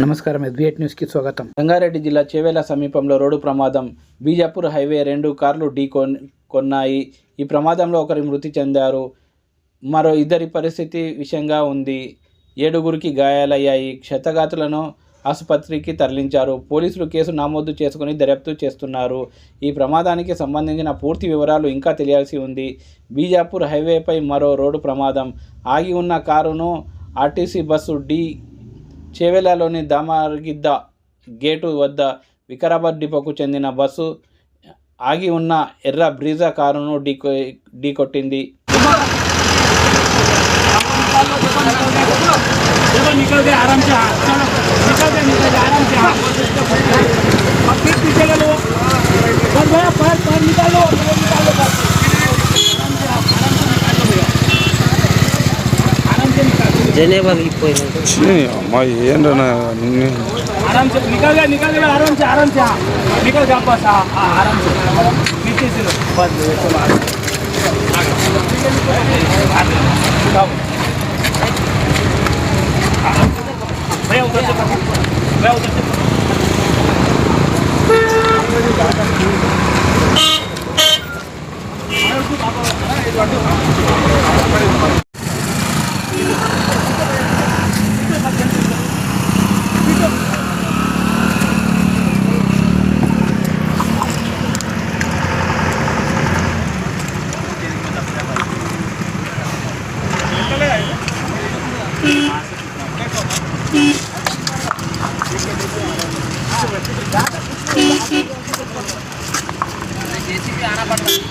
నమస్కారం. ఎస్బీఐ న్యూస్కి స్వాగతం. రంగారెడ్డి జిల్లా చేవేల సమీపంలో రోడ్డు ప్రమాదం. బీజాపూర్ హైవే రెండు కార్లు ఢీ కొన్నాయి. ఈ ప్రమాదంలో ఒకరి మృతి చెందారు. మరో ఇద్దరి పరిస్థితి విషయంగా ఉంది. ఏడుగురికి గాయాలయ్యాయి. క్షతగాతులను ఆసుపత్రికి తరలించారు. పోలీసులు కేసు నమోదు చేసుకుని దర్యాప్తు చేస్తున్నారు. ఈ ప్రమాదానికి సంబంధించిన పూర్తి వివరాలు ఇంకా తెలియాల్సి ఉంది. బీజాపూర్ హైవేపై మరో రోడ్డు ప్రమాదం. ఆగి ఉన్న కారును ఆర్టీసీ బస్సు ఢీ చేవెలలోని దామార్గిద్ద గేటు వద్ద వికారాబాద్ డిపోకు చెందిన బస్సు ఆగి ఉన్న ఎర్ర బ్రీజా కారును ఢీకొ ఢీకొట్టింది चलो निकालो జనేవాకి పోయినాడు ఛీ, అమ్మా ఏంటన్నా నిన్ను आराम से निकल गए निकल गए आराम से जेसीबी आना पड़ रहा है